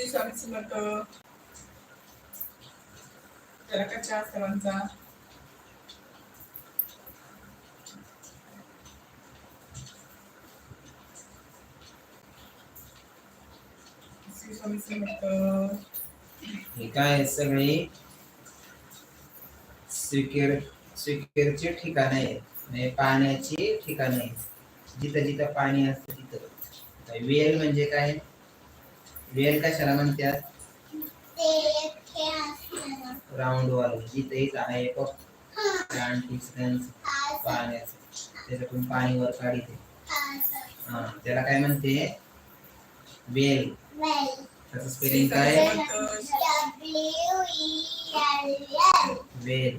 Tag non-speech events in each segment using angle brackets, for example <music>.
श्री स्वामी समर्थ त्याला कच्च्या सर्वांचा श्री स्वामी समर्थ काय सगळी? स्वीकेर स्वीकेरची ठिकाणं आहेत. म्हणजे पाण्याची ठिकाण आहेत. जिथं जिथं पाणी असतं तिथं. वेल म्हणजे काय? वेल कशाला म्हणतात? राऊंड वाल जिथं इथं आहे पाण्याचं. त्याच्यातून पाणी वर काढिते. हा. त्याला काय म्हणते? वेल त्याचं स्पेलिंग काय? समर्थ वेल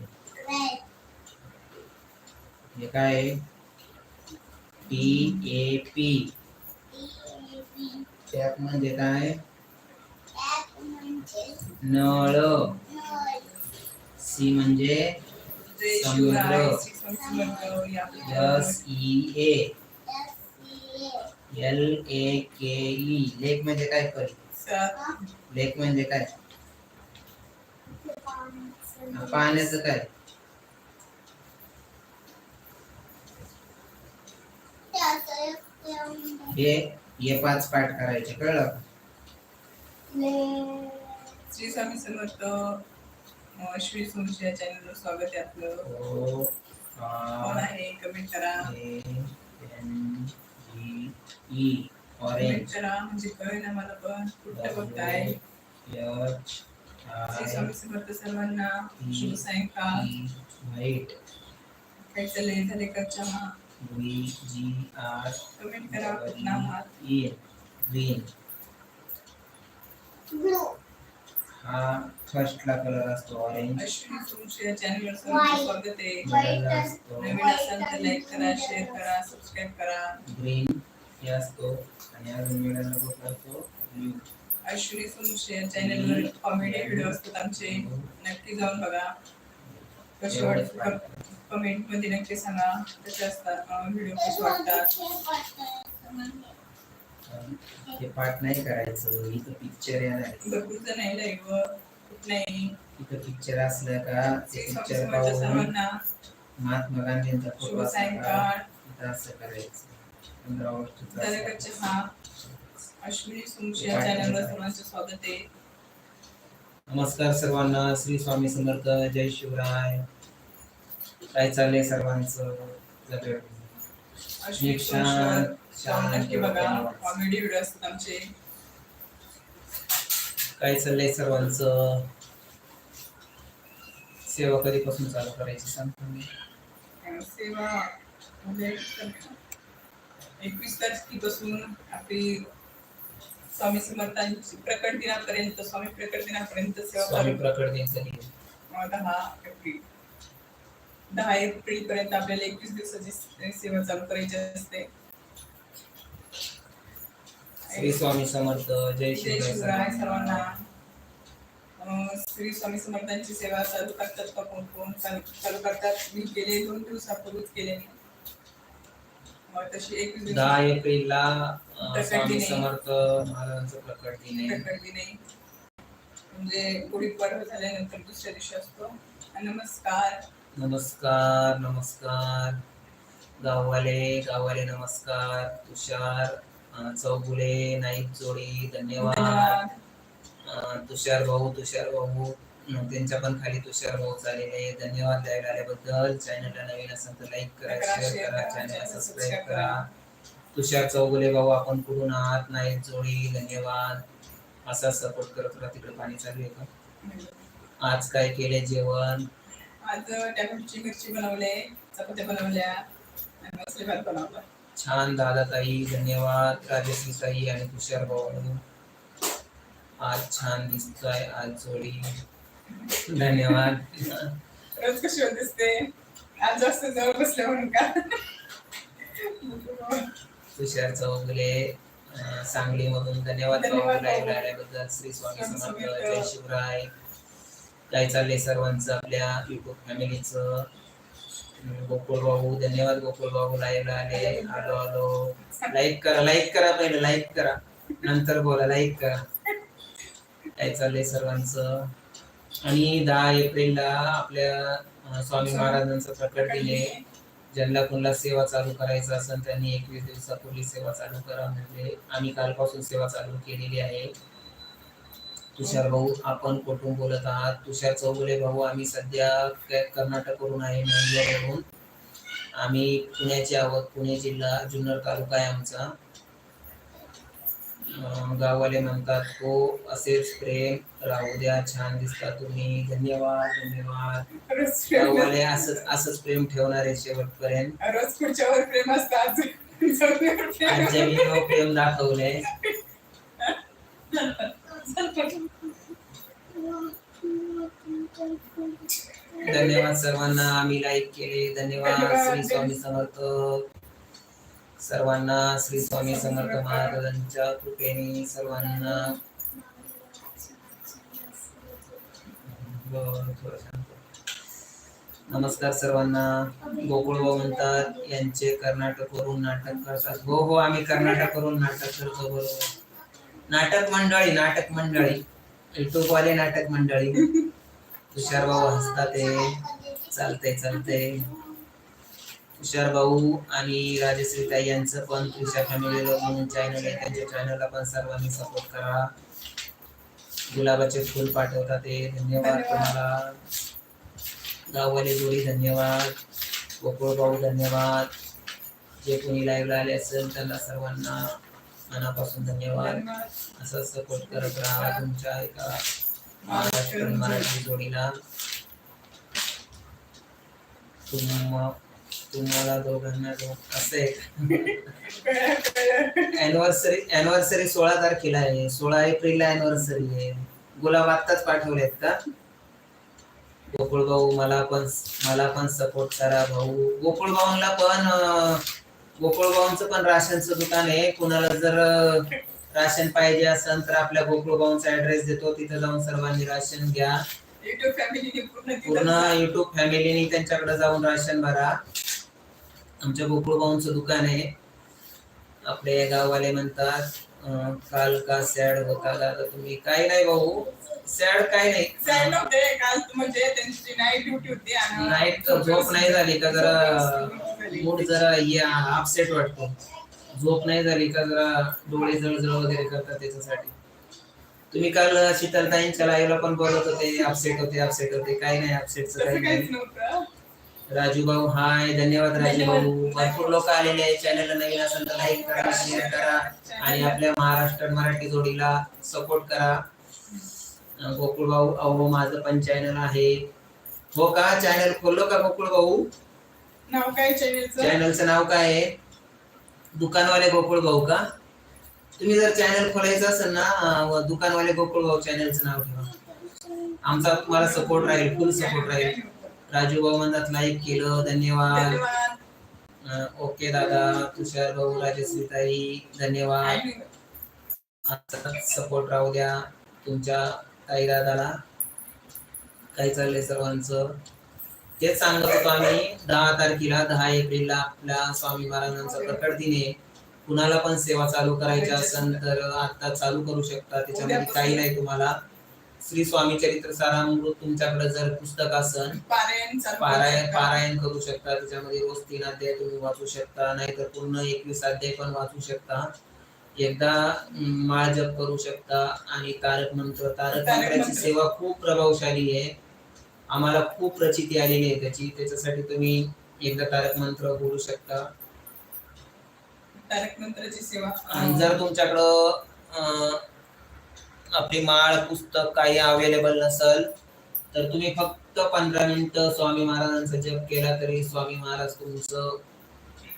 हे काय? आहे टी ए पी टॅप म्हणजे काय नळ सी म्हणजे जय समुद्र. शिवराय श्री स्वामी समर्थ या आपल्या S E A L A K E lake म्हणजे काय परी सात लेक म्हणजे काय पाण्याचं काय हे हे पाच पाठ करायचे कळलं? श्री स्वामी समर्थ अं, श्री सोमशी या चॅनलवर स्वागत आहे आपलं. ओ कोण आर आहे? कमेंट करा. A N G E comment करा म्हणजे कळेल ना मला पण कुठं बघताय एच श्री आय स्वामी समर्थ सर्वांना शुभ सायंकाळ. व्हाईट काय चाललंय? झाले का चहा? जी आर कमेंट ग्रीन हा फर्स्टला कलर असतो ऑरेंज अश्विनी सोमशी चॅनलवर सर्वांचं स्वागत आहे नवीन असाल तर लाईक करा शेअर करा सबस्क्राईब करा। ग्रीन हे असतो आणि अजून मिडलला कुठला असतो ब्ल्यू अश्विनी सोमशी चॅनलवर कॉमेडी व्हिडिओ असतात आमचे नक्की जाऊन बघा कसे वाटतात कमेंटमध्ये नक्की सांगा. कसे असतात व्हिडिओ कसे वाटतात? हे पाठ नाही करायचं. इथं पिक्चर येणार आहे. लाईव्ह कुठ नाही इथं पिक्चर असलं का ते पिक्चर पाहून महात्मा गांधींचा फोटो इथं असं करायचं. पंधरा. चहा अश्विनी सोमशी या चॅनलवर सर्वांचं स्वागत आहे. नमस्कार सर्वांना. श्री स्वामी समर्थ. जय शिवराय. काय चाललंय सर्वांचं? काय चाललंय सर्वांचं? सेवा कधीपासून चालू करायची अं, सेवा म्हणजे एकवीस तारखेपासून आपली स्वामी समर्थांची प्रकट दिनापर्यंत स्वामी प्रकट दिनापर्यंत सेवा स्वामी प्रकट दिन दहा एप्रिल. दहा एप्रिल पर्यंत आपल्याला एकवीस दिवसाची सेवा चालू करायची असते. श्री स्वामी समर्थ जय शिवराय सर्वांना. श्री स्वामी समर्थांची सेवा चालू करतात का? कोण कोण चालू करतात? मी गेले दोन दिवसापूर्वीच केले तशी एकवीस दहा एप्रिलला स्वामी. समर्थ महाराजांचं प्रकट दिन प्रकट दिन म्हणजे गुढीपाडवा झाल्यानंतर दुसऱ्या दिवशी असतो. नमस्कार. नमस्कार नमस्कार. गाववाले गाववाले नमस्कार. तुषार चौगुले नाईक जोडी धन्यवाद. तुषार भाऊ तुषार भाऊ. त्यांच्या पण खाली तुषार भाऊ चालेले धन्यवाद द्यायला आल्याबद्दल. चॅनलला नवीन असेल तर लाईक करा शेअर करा channel सबस्क्राईब करा. तुषार चौगुले भाऊ आपण कुठून आहात? नाईक जोडी धन्यवाद. असा सपोर्ट करत राहा. तिकडे पाणी चालू आहे का? आज काय केले जेवण? आज टॅमॅटोची मिरची बनवले चपात्या बनवल्या आणि भात बनवला. छान दादा ताई धन्यवाद. राजश्री ताई आणि तुषार भाऊ. आज छान दिसतोय आज जोडी. धन्यवाद. रोज कशी होत दिसते? आज जास्त जवळ बसले म्हणून का? तुषार चौगुले सांगलीमधून धन्यवाद भाऊ. लाईव्ह. राहिल्याबद्दल श्री स्वामी समर्थ. जय शिवराय. काय चाललंय सर्वांचं आपल्या युट्यूब फॅमिलीचं गोकुळ भाऊ धन्यवाद गोकुळ भाऊ लाईव्ह आले. आलो आलो लाईक करा लाईक करा पहिले लाईक करा. नंतर बोला लाईक करा. काय चाललंय सर्वांचं? आणि दहा एप्रिलला आपल्या स्वामी महाराजांचं प्रकट दिले ज्यांना कोणाला सेवा चालू करायचं असेल त्यांनी एकवीस दिवसापूर्वी सेवा चालू करा म्हणजे आम्ही कालपासून सेवा चालू केलेली आहे. तुषार भाऊ आपण कुठून बोलत आहात? तुषार चौगुले भाऊ आम्ही सध्या कर्नाटकवरून आहे मंगळवरून आम्ही पुण्याचे आहोत पुणे जिल्हा जुन्नर तालुका आहे आमचा. गाववाले म्हणतात हो असेच प्रेम राहू द्या छान दिसता तुम्ही. धन्यवाद धन्यवाद. गाववाले असंच असंच प्रेम ठेवणार आहे शेवटपर्यंत. रोज प्रेम आज दाखवलंय. <laughs> धन्यवाद सर्वांना आम्ही लाईक केले. धन्यवाद श्री स्वामी समर्थ. सर्वांना श्री स्वामी समर्थ महाराजांच्या कृपेने सर्वांना. नमस्कार सर्वांना. गोकुळ म्हणतात यांचे कर्नाटक वरून नाटक करतात. हो हो आम्ही कर्नाटक वरून नाटक करतो बरोबर. नाटक मंडळी नाटक मंडळी. युट्यूब वाले नाटक मंडळी. तुषार भाऊ हसतात ते. चालतंय चालतंय. तुषार भाऊ आणि राजश्री ताई यांचं पण तुषार फॅमिली म्हणून चॅनल आहे. त्यांच्या चॅनलला पण सर्वांनी सपोर्ट करा. गुलाबाचे फुल पाठवतात ते. धन्यवाद धन्यवाद. तुम्हाला. गाववाले जोडी धन्यवाद. गोकुळ भाऊ धन्यवाद. जे कोणी लाईव्हला आले असेल त्यांना सर्वांना मनापासून धन्यवाद. असं सपोर्ट करत राहा तुमच्या एका महाराष्ट्र मराठी जोडीला. तुम तुम्हाला दोघांना. अॅनिव्हर्सरी अॅनिव्हर्सरी सोळा तारखेला आहे. सोळा एप्रिलला अॅनिव्हर्सरी आहे. गुलाब आत्ताच पाठवलेत का? गोकुळ भाऊ मला पण मला पण सपोर्ट करा भाऊ. गोकुळ भाऊंना पण अं, गोकुळ भाऊंचं पण राशनचं दुकान आहे. कुणाला जर राशन पाहिजे असेल तर आपल्या गोकुळ भाऊंचा ऍड्रेस देतो. तिथं जाऊन सर्वांनी राशन घ्या. युट्यूब फॅमिलीने पूर्ण युट्यूब फॅमिलीने त्यांच्याकडे जाऊन राशन भरा. आमच्या गोकुळ भाऊंचं दुकान आहे. आपले गाववाले म्हणतात काल का सॅड होता दादा तुम्ही? काही नाही भाऊ. सॅड काय सॅड नाही नव्हते. काल म्हणजे त्यांची नाईट ड्युटी होती आणि नाईट झोप नाही झाली का जरा? मूड जरा अपसेट वाटतो. झोप नाही झाली का जरा डोळे जळजळ वगैरे करतात त्याच्यासाठी. तुम्ही काल शीतलताईंच्या लाईव्हला पण बोलत होते अपसेट होते अपसेट होते. काही नाही अपसेटचं तसं काही नाही. राजू भाऊ हाय. धन्यवाद राजू भाऊ. भरपूर लोक आलेले आहेत. चॅनलला नवीन असेल तर लाईक करा शेअर करा. आणि आपल्या महाराष्ट्र मराठी जोडीला सपोर्ट करा. गोकुळ भाऊ अहो माझं पण चॅनल आहे. हो का? चॅनल खोललो का गोकुळ भाऊ? नाव काय चॅनेलचं चॅनलचं नाव काय आहे? दुकानवाले गोकुळ भाऊ का? तुम्ही जर चॅनल खोलायचं असेल ना अं, दुकानवाले गोकुळ भाऊ चॅनलचं नाव ठेवा. आमचा तुम्हाला सपोर्ट राहील फुल सपोर्ट राहील. राजू भाऊ म्हणतात लाईक केलं धन्यवाद. धन्यवाद. अं, ओके दादा तुषार भाऊ राजश्री ताई धन्यवाद आणि सपोर्ट राहू द्या तुमच्या ताई दादाला काय चाललंय सर्वांचं? तेच सांगत होतो आम्ही दहा तारखेला दहा एप्रिलला आपल्या स्वामी महाराजांचा प्रकट दिन आहे. कुणाला पण सेवा चालू करायची असेल तर आता चालू करू शकता. त्याच्यामध्ये काही नाही तुम्हाला. श्री स्वामी चरित्र सारामृत तुमच्याकडे जर पुस्तक असेल पारायण पारायण करू शकता. त्याच्यामध्ये रोज तीन अध्याय तुम्ही वाचू शकता. नाहीतर पूर्ण एकवीस अध्याय पण वाचू शकता. एकदा माळ जप करू शकता. आणि तारक मंत्र तारक मंत्राची मंत्र. सेवा खूप प्रभावशाली आहे. आम्हाला खूप प्रचिती आलेली आहे त्याची त्याच्यासाठी तुम्ही एकदा तारक मंत्र बोलू शकता तारक मंत्राची सेवा आणि जर तुमच्याकडं अं, आपली माळ पुस्तक काही अवेलेबल नसल तर तुम्ही फक्त पंधरा मिनिटं स्वामी महाराजांचा जप केला तरी स्वामी महाराज तुमचं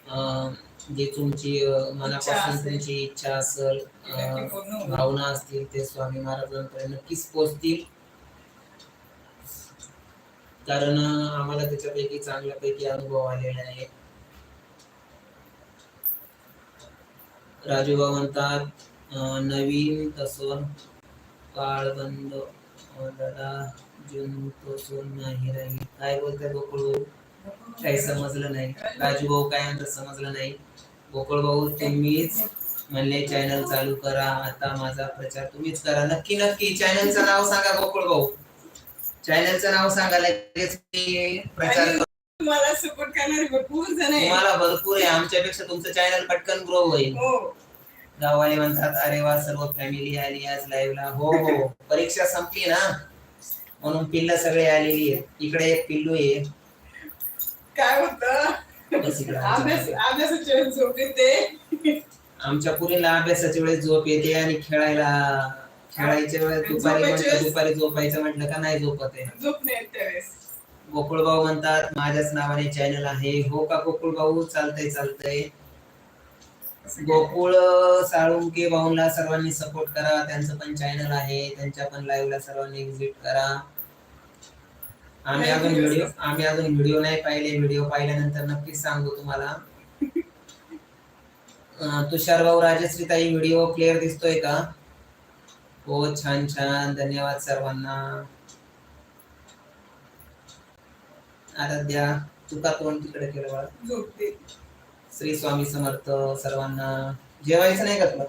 अं, जे तुमची अं, मनापासून असेल. तुमची इच्छा असेल नक्की अं, पूर्ण होईल. भावना असतील ते स्वामी महाराजांपर्यंत नक्कीच पोहोचतील कारण आम्हाला त्याच्यापैकी चांगल्यापैकी अनुभव आलेला आहे. राजूबा म्हणतात नवीन तसून काळ बंद दादा जून नाही राहील. काय बोलताय गोकुळ भाऊ काही समजलं नाही. राजू भाऊ काय म्हणतात समजलं नाही. गोकुळ भाऊ तुम्हीच म्हणले चॅनल चालू करा. आता माझा प्रचार तुम्हीच करा. नक्की नक्की. चॅनलचं नाव सांगा गोकुळ भाऊ चॅनलचं नाव सांगा लगेच मी प्रचार करतो. मला सपोर्ट करणारे भरपूर जण आहे तुम्हाला भरपूर आहे. आमच्यापेक्षा तुमचं चॅनल पटकन ग्रो होईल. हो. गाववाले म्हणतात अरे वा सर्व फॅमिली आली आज लाईव्हला हो हो. परीक्षा संपली ना? म्हणून पिल्ल सगळे आलेली आहेत. इकडे एक पिल्लू आहे. काय होतं? बस इकडे अभ्यास आमच्या- अभ्यासाच्या झोप येते. आमच्या पुरीला अभ्यासाच्या वेळेस झोप येते आणि खेळायला खेळायच्या वेळेस. दुपारी झोपायच्या म्हटलं वेळेस- दुपारी झोपायचं म्हटलं का नाही झोपत आहे. झोप नाही येत त्यावेळेस. गोकुळभाऊ म्हणतात माझ्याच नावाने चॅनल आहे. हो का गोकुळभाऊ चालतंय चालतंय. गोकुळ साळुंके भाऊंना सर्वांनी सपोर्ट करा. त्यांचं पण चॅनल आहे. त्यांच्या पण लाईव्हला सर्वांनी विजिट करा. आम्ही अजून व्हिडिओ आम्ही अजून व्हिडिओ नाही पाहिले. व्हिडिओ पाहिल्यानंतर नक्कीच सांगू तुम्हाला. <laughs> अं, तुषार भाऊ राजश्रीताई व्हिडिओ क्लिअर दिसतोय का? हो छान छान. धन्यवाद सर्वांना. आराध्या तुका तोंड तिकडे केलं बाळा. झोपते. श्री स्वामी समर्थ सर्वांना. जेवायचं नाही का तुला?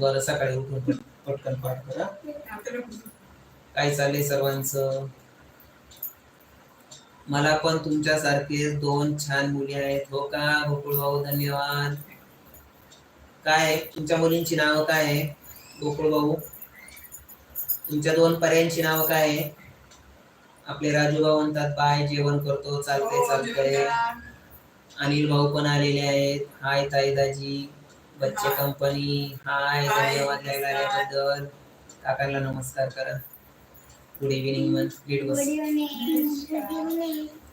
बरं सकाळी उठून पट- पटकन पाठ करा. काय चाललंय सर्वांचं? मला पण तुमच्यासारखे दोन छान मुली आहेत. हो का? गोकुळ भाऊ धन्यवाद. काय आहे? तुमच्या मुलींची नावं काय आहे? गोकुळ भाऊ. तुमच्या दोन पर्यांची नावं काय आहे? आपले राजू भाऊ म्हणतात बाय जेवण करतो चालतंय हो, चालतंय. अनिल भाऊ पण आलेले आहेत. हाय ताई दाजी. बच्चे. Company hi. धन्यवाद द्यायला आल्याबद्दल. काकांना नमस्कार करा. गुड इव्हिनिंग मन गुड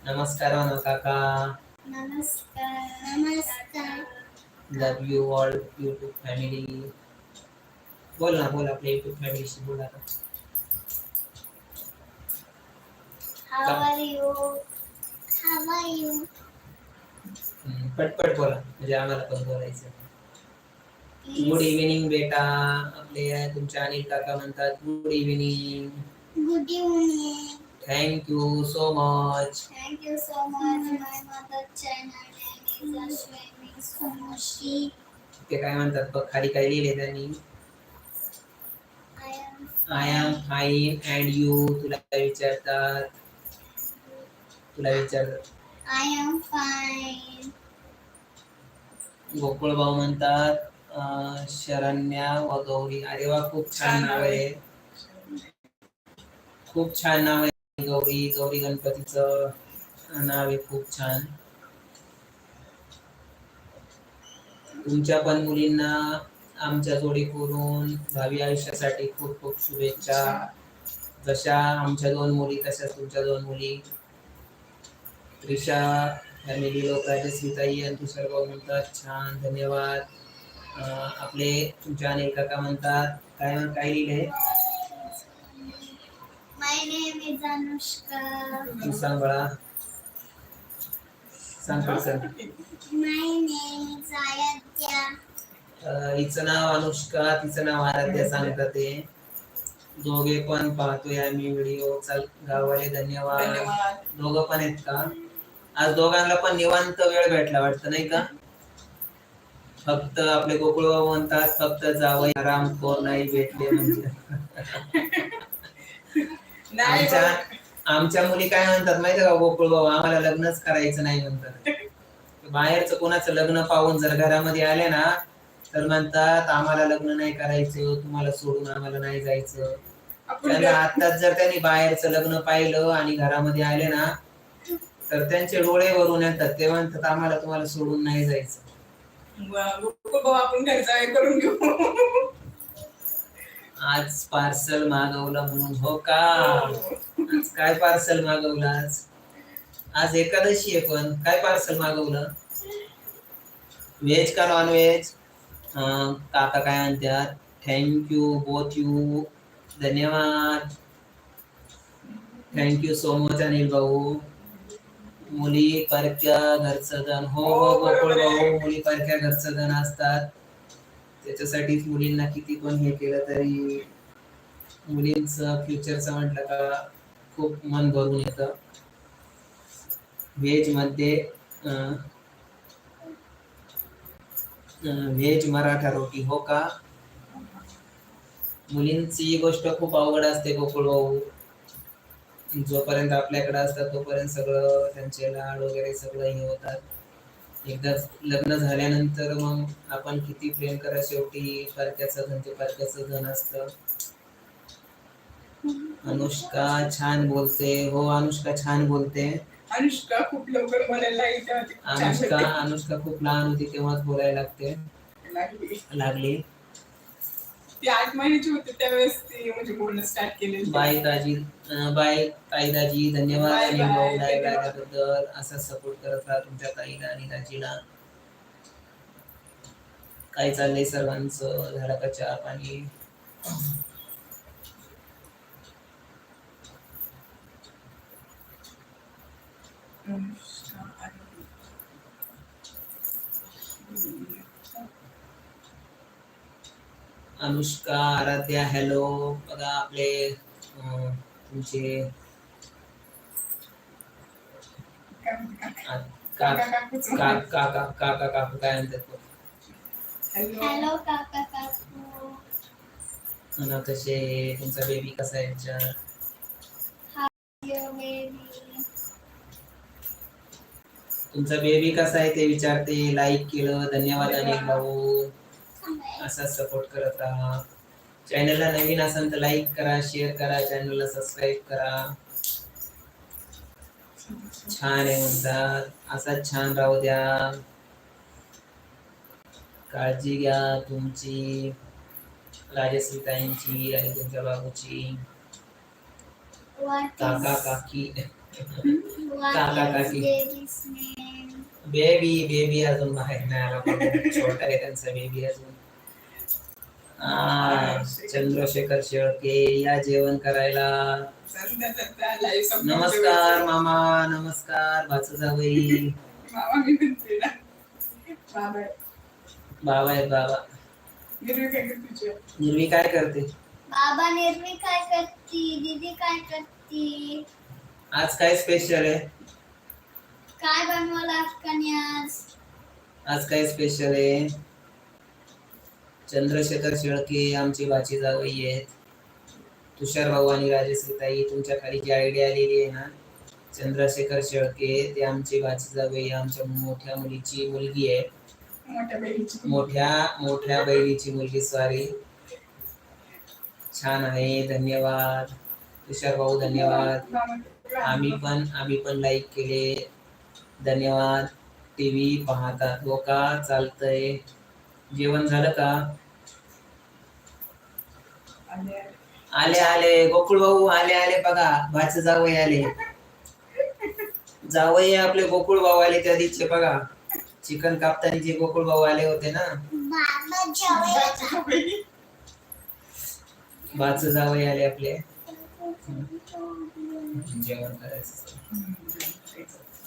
नमस्कार म्हणा काका. नमस्कार. नमस्कार. Love you all YouTube family बोल ना बोल आपल्या युट्यूब फॅमिलीशी बोल आता. How are you how are you hmm, पटपट बोला म्हणजे आम्हाला पण बोलायचं गुड इव्हिनिंग बेटा. आपले तुमचे अनिल काका म्हणतात good evening good evening thank you so much Thank you so much. My mother channel name is Ashwini Somoshi. ते काय म्हणतात बघ खाली काय लिहिले त्यांनी? I am fine and you तुला काय विचारतात? तुला विचारतात. I am fine. गोकुळ भाऊ म्हणतात अं, शरण्या व गौरी. अरे वा खूप छान नाव आहे. खूप छान नाव आहे गौरी. गौरी गणपतीचं नाव आहे खूप छान. तुमच्या पण मुलींना आमच्या जोडीकडून भावी आयुष्यासाठी खूप खूप शुभेच्छा. जशा आमच्या दोन मुली तशाच तुमच्या दोन मुली. त्रिशा फॅमिली लोक राजश्रीताई आणि तुषार भाऊ म्हणतात छान धन्यवाद. आपले तुमच्या अनेक काका म्हणतात काय काय लिहिले? सांग बाळा सांग हिचं नाव अनुष्का तिचं नाव आराध्या सांगतात ते. दोघे पण पाहतोय आम्ही व्हिडिओ. चाल गाववाले धन्यवाद. धन्यवाद. दोघं पण आहेत का? आज दोघांना पण निवांत वेळ भेटला वाटतं नाही का? फक्त आपले गोकुळ बाबा म्हणतात फक्त जावई आराम कोर नाही भेटले म्हणजे. <laughs> आमच्या मुली काय म्हणतात माहितीये का गोकुळ बाबा आम्हाला लग्नच करायचं नाही म्हणतात. बाहेरचं कोणाचं लग्न पाहून जर घरामध्ये आले ना तर म्हणतात आम्हाला लग्न नाही करायचं तुम्हाला सोडून आम्हाला नाही जायचं. त्यांना आताच जर त्यांनी बाहेरचं लग्न पाहिलं आणि घरामध्ये आले ना तर त्यांचे डोळे भरून येतात. ते म्हणतात आम्हाला तुम्हाला सोडून नाही जायचं. गोकुळ भाऊ आपण घरचा हे करून घेऊ. आज पार्सल मागवलं म्हणून हो का? आज काय पार्सल मागवलं आज? आज एकादशी आहे पण. काय पार्सल मागवलं? व्हेज का नॉन व्हेज काका काय म्हणतात? थँक्यू बोथ यू धन्यवाद. थँक्यू सो मच अनिल भाऊ. मुली परक्या घरचं धन. हो हो गोकुळ भाऊ मुली परक्या घरचं धन असतात. त्याच्यासाठीच मुलींना किती पण हे केलं तरी मुलींचं फ्युचरचं म्हटलं का खूप मन भरून येतं. व्हेजमध्ये व्हेज मराठा रोटी हो का? मुलींची गोष्ट खूप अवघड असते गोकुळ भाऊ. जोपर्यंत आपल्याकडे असतात तोपर्यंत सगळं त्यांचे लाड वगैरे सगळं हे होतात. एकदा लग्न झाल्यानंतर मग आपण किती प्रेम करा शेवटी परक्याचं धन ते परक्याचं धन असतं. अनुष्का छान बोलते. हो अनुष्का छान बोलते. अनुष्का खूप लवकर बोलायला येते अनुष्का. अनुष्का खूप लहान होती तेव्हाच बोलायला लागते. लागली. लागली. ती आठ महिन्याची होती त्यावेळेस ती म्हणजे बोलणं स्टार्ट बाय दाजी बाय ताई दाजी धन्यवाद. आणि भाऊ असा सपोर्ट करत राहा तुमच्या ताईला आणि दाजीला. काय चाललंय सर्वांचं? झालं का चहा पाणी? अनुष्का आराध्या हॅलो बघा आपले तुमचे काका? काका काका काका काकू काय म्हणतात. हॅलो हॅलो काका कसे तुमचा बेबी कसा आहे तुमचा बेबी कसा आहे ते विचारते. लाईक केलं धन्यवाद अनिल भाऊ. असा सपोर्ट करत राहा. चॅनलला नवीन असेल तर लाईक करा शेअर करा चॅनलला सबस्क्राईब करा. छान आहे म्हणतात. असाच छान राहू द्या. काळजी घ्या तुमची राजश्रीताईंची आणि तुमच्या बाबूची. काका काकी. <laughs> काका काकी. बेबी बेबी अजून बाहेर नाही आला छोटा आहे त्यांचा बेबी अजून आ, चंद्रशेखर शेळके या जेवण करायला. नमस्कार मामा नमस्कार भाचं जावई. बाबा बाबा आहेत बाबा? निर्वी काय करते बाबा निर्मी काय करती? दीदी काय करती? आज काय स्पेशल आहे? काय बनवलं अक्काने आज? आज काय स्पेशल आहे? चंद्रशेखर शेळके आमची भाची जावई आहेत. तुषार भाऊ आणि राजश्रीताई तुमच्या खाली जी आयडिया आलेली आहे ना चंद्रशेखर शेळके ते आमची भाची जावई आमच्या मोठ्या मुलीची मुलगी आहे. मोठ्या बहिणीची मोठ्या मोठ्या बहिणीची मुलगी सॉरी छान आहे धन्यवाद. तुषार भाऊ धन्यवाद. आम्ही पण आम्ही पण लाईक केले. धन्यवाद. टीव्ही पाहतात हो का चालतंय. जेवण झालं का? आले. आले गोकुळ भाऊ आले आले. बघा भाच जावई आले. जावई आपले गोकुळ भाऊ आले त्या दिवशी बघा. चिकन कापताना जे गोकुळ भाऊ आले होते ना. भाच जावई आले आपले. जेवण करायचं.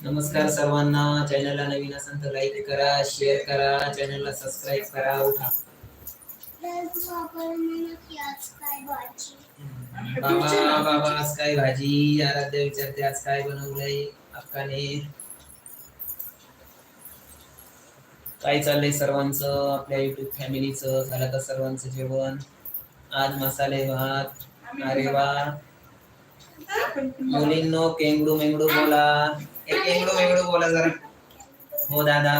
नमस्कार सर्वांना. चॅनलला नवीन असेल तर लाईक करा शेअर करा चॅनलला सबस्क्राईब करा उठा. बाबा बाबा आज काय भाजी? आराध्या विचारते आज काय बनवलंय? अक्काने. काय चाललंय सर्वांचं? आपल्या युट्यूब फॅमिलीचं झालं का सर्वांचं जेवण? आज मसाले भात. अरे वा. मुलींनो केंगडू मेंगडू बोला. एक मेंगडू बोला जरा. हो दादा.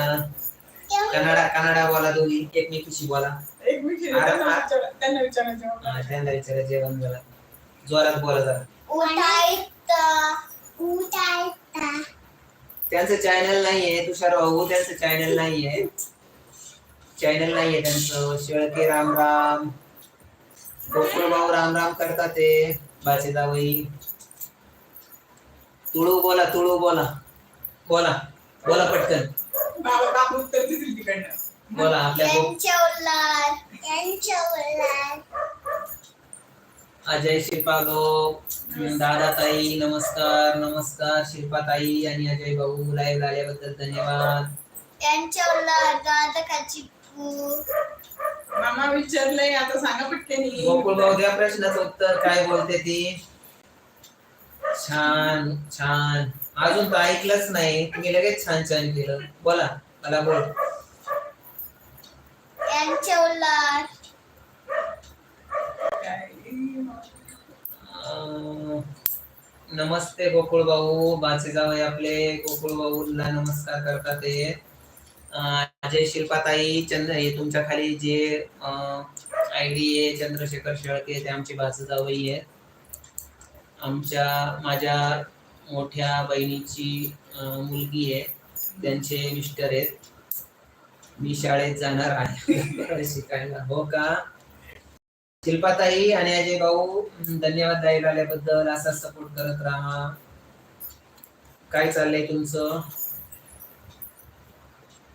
कन्नडा कन्नडा बोला दोघी एकमेकीशी बोला. एक मिनिट त्यांना त्यांना विचारायचं हा, त्यांना विचारा जेवण जरा. जोरात बोला जरा. त्यांचं चॅनल नाहीये तुषार भाऊ. त्यांचं चॅनल नाहीये. चॅनल नाहीये त्यांचं. शेळके राम राम गोकुळ भाऊ राम राम करतात ते. बाचे जावई तुळू बोला तुळू बोला. बोला बोला पटकन. बाबा बाबा उत्तर देतील तिकडनं. बोला आपल्या अजय शिल्पालो दादा ताई नमस्कार नमस्कार शिल्पा ताई आणि अजय भाऊ लाईव्ह आल्याबद्दल धन्यवाद. मामा विचारलंय आता सांगा पटकन गोकुळ भाऊ द्या प्रश्नाचं उत्तर. काय बोलते ती? छान छान. अजून तर ऐकलंच नाही. तुम्ही लगेच छान छान केलं. बोला मला बोल. नमस्ते गोकुळ भाऊ. बाचेजावे आपले. गोकुळ भाऊला नमस्कार करतात ते. अजय शिल्पाताई चंद्र हे तुमच्या खाली जे आय डी आहे चंद्रशेखर शेळके ते आमची बाचेजावई आहे आमच्या माझ्या मोठ्या बहिणीची मुलगी आहे. त्यांचे मिस्टर आहेत. मी शाळेत जाणार आहे. <laughs> शिकायला. हो का? शिल्पाताई आणि अजय भाऊ धन्यवाद द्यायला आल्याबद्दल. असा सपोर्ट करत राहा. काय चाललंय तुमचं?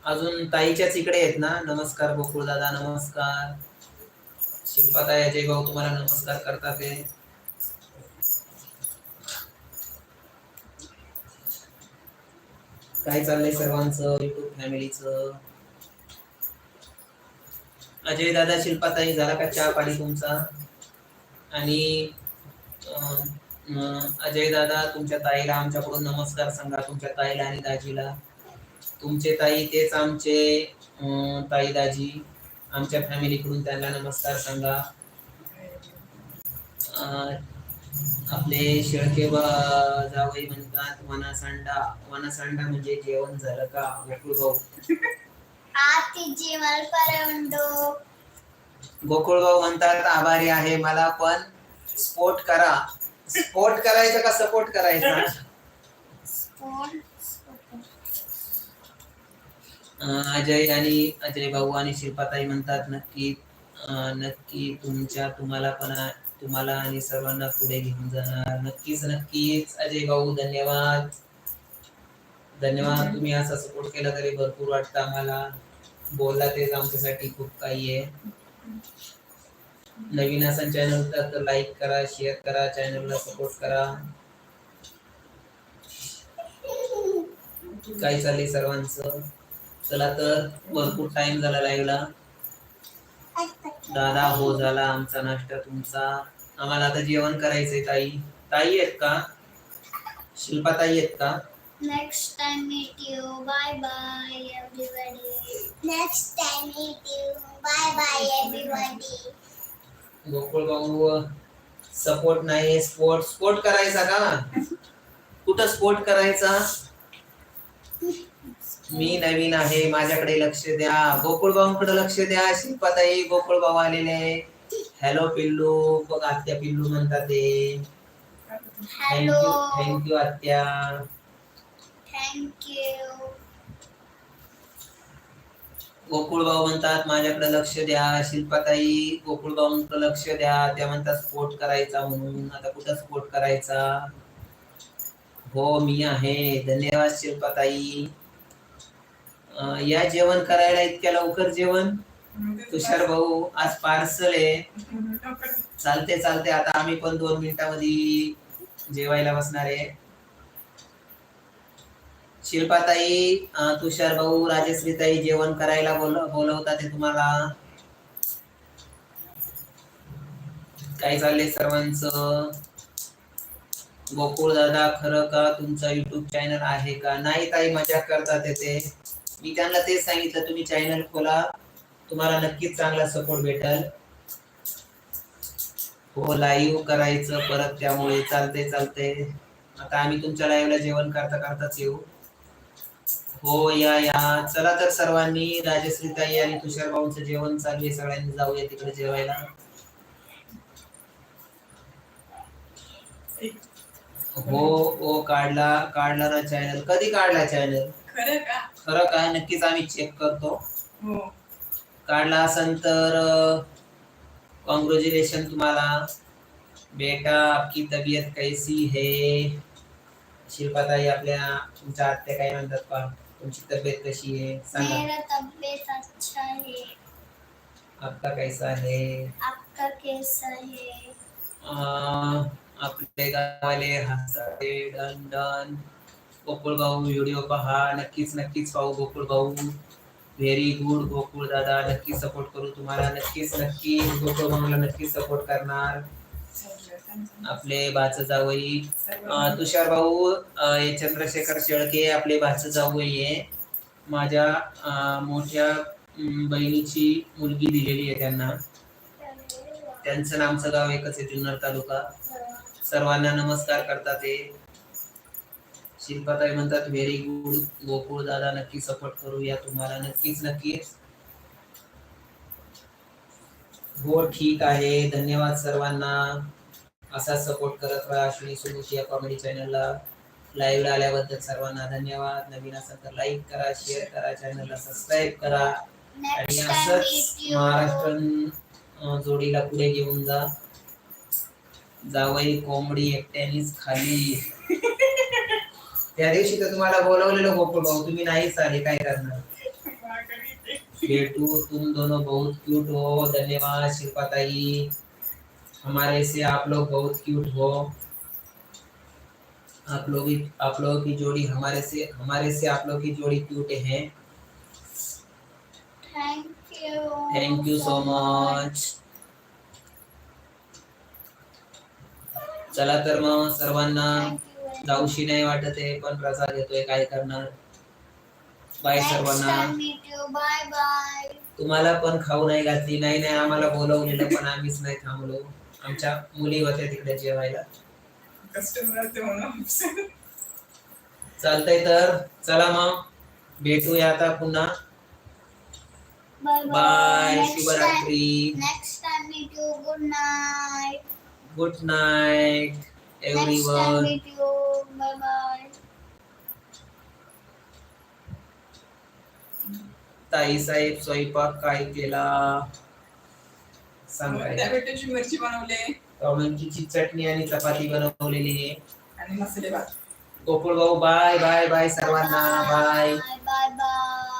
अजून ताईच्याच इकडे आहेत ना? नमस्कार गोकुळ दादा नमस्कार. शिल्पाताई अजय भाऊ तुम्हाला नमस्कार करतात काय चाललंय सर्वांचं? युट्यूब फॅमिलीचं अजय दादा शिल्पाताई झाला का चहा पाणी तुमचा? आणि अजय दादा तुमच्या ताईला आमच्याकडून नमस्कार सांगा तुमच्या ताईला आणि दाजीला. तुमचे ताई तेच आमचे ताई दाजी. आमच्या फॅमिलीकडून त्यांना नमस्कार सांगा. आपले शेळके जावई म्हणतात वनासांडा. वनासांडा म्हणजे जेवण झालं का गोकुळ भाऊ? आती जेवण परवंडो. गोकुळ भाऊ म्हणतात आभारी आहे मला पण सपोर्ट करा. सपोर्ट करायचं का सपोर्ट करायचा? अजय आणि अजय भाऊ आणि शिल्पाताई म्हणतात नक्की नक्की तुमच्या तुम्हाला पण तुम्हाला आणि सर्वांना पुढे घेऊन जाणार. नक्कीच नक्कीच. अजय भाऊ धन्यवाद. धन्यवाद. तुम्ही असा सपोर्ट केला तरी भरपूर वाटतं आम्हाला. बोलला तेच आमच्यासाठी खूप काही आहे. नवीन असाल चॅनल तर लाईक करा शेअर करा चॅनलला सपोर्ट करा. काय चाललंय सर्वांचं? चला तर भरपूर टाइम झाला लाईव्हला दादा हो झाला आमचा नाश्ता तुमचा आम्हाला आता जेवण करायचंय ताई ताई आहेत का शिल्पा ताई आहेत का Next time meet you. Bye bye everybody. Next time meet you. Bye bye everybody. Gokul भाऊ सपोर्ट नाही स्पोर्ट स्पोर्ट करायचा का कुठं स्पोर्ट करायचा मी नवीन आहे माझ्याकडे लक्ष द्या. गोकुळ भाऊंकडे लक्ष द्या. शिल्पाताई गोकुळ भाऊ आलेले हॅलो पिल्लू. बघ आत्या पिल्लू म्हणतात ते. थँक्यू. थँक्यू आत्या. गोकुळ भाऊ म्हणतात माझ्याकडे लक्ष द्या. शिल्पाताई गोकुळ भाऊंकडे लक्ष द्या. त्या म्हणतात स्पोर्ट करायचा म्हणून. आता कुठं स्पोर्ट करायचा? हो मी आहे. धन्यवाद शिल्पाताई. अं, या जेवण करायला इतक्या लवकर जेवण? तुषार भाऊ आज पार्सल आहे. चालते चालते. आता आम्ही पण दोन मिनिटामध्ये जेवायला बसणार आहे. शिल्पाताई अं, तुषार भाऊ राजश्रीताई जेवण करायला बोल बोलवतात ते तुम्हाला. काय चाललंय सर्वांचं? गोकुळ दादा खरं का तुमचा युट्यूब चॅनल आहे का? नाही ताई मजा करतात ते. मी त्यांना तेच सांगितलं तुम्ही चॅनल खोला. तुम्हाला नक्कीच चांगला सपोर्ट भेटेल. हो लाईव्ह करायचं परत त्यामुळे चालते चालते आता आम्ही तुमच्या लाईव्हला जेवण करता करताच येऊ. हो या या. चला तर सर्वांनी राजश्रीताई आणि तुषार भाऊंचं जेवण चालू आहे. सगळ्यांनी जाऊया तिकडे जेवायला. हो हो काढला काढला ना चॅनल कधी काढला चॅनल खरं का? खरं काय नक्कीच आम्ही चेक करतो. हो. काढला असेल तर कॉन्ग्रॅच्युलेशन तुम्हाला. बेटा आपकी तबीयत कैसी है? शिल्पाताई आपल्या तुमच्या आत्या काय म्हणतात पा तुमची तब्येत कशी आहे? सांगा. मेरा तबीयत अच्छा है. आपका कैसा है? आपका कैसा है? अं, आपले गावाले हसते डन डन गोकुळ भाऊ व्हिडिओ पहा. नक्कीच नक्कीच पाहू गोकुळ भाऊ व्हेरी गुड गोकुळ दादा. नक्की सपोर्ट करू तुम्हाला. नक्कीच नक्की गोकुळ भाऊला नक्की सपोर्ट करणार. आपले भाच जावई. तुषार भाऊ चंद्रशेखर शेळके आपले भाच जावई आहे. माझ्या मोठ्या बहिणीची मुलगी दिलेली आहे त्यांना. त्यांचं नामचं गाव एकच आहे जुन्नर तालुका. सर्वांना नमस्कार करतात ते. शिल्पाताई म्हणतात व्हेरी गुड गोकुळ दादा नक्की सपोर्ट करूया तुम्हाला नक्कीच नक्कीच. हो ठीक आहे. धन्यवाद सर्वांना. असाच सपोर्ट करत राहा अश्विनी सुमुशी या कॉमेडी चॅनलला लाईव्ह आल्याबद्दल सर्वांना धन्यवाद. नवीन असेल तर लाईक करा शेअर करा चॅनलला सबस्क्राईब करा. आणि असंच meet you. महाराष्ट्र अं, जोडीला पुढे घेऊन जा. जावई कोंबडी एकट्यानेच खाली त्या दिवशी तर तुम्हाला बोलवलेलं गोकुळ भाऊ तुम्ही नाहीच आले काय करणार? बेटू तुम दोनों बहुत क्यूट हो धन्यवाद शिल्पाताई हमारे से आप लोग बहुत क्यूट हो. आप लोग आप लोगों की जोड़ी हमारे से हमारे से आप लोग की जोड़ी क्यूट है. थँक यू सो मच चला तर मग सर्वांना जाऊशी नाही वाटत आहे पण प्रसाद घेतोय काय करणार? बाय सर्वांना. तुम्हाला पण खाऊ नाही घातली. नाही नाही आम्हाला बोलवलेलं पण आम्हीच नाही थांबलो. आमच्या मुली होत्या तिकडे जेवायला. चालतंय तर. चला मग. भेटूया आता पुन्हा. Bye you. Good night. Good night every Bye bye. ताई साहेब स्वयंपाक काय केला? सांग. काय टॅमॅटोची मिरची बनवले. टोमॅटोची चटणी आणि चपाती बनवलेली. आहे आणि मसाले भात गोकुळ भाऊ बाय बाय बाय सर्वांना. बाय. Bye bye.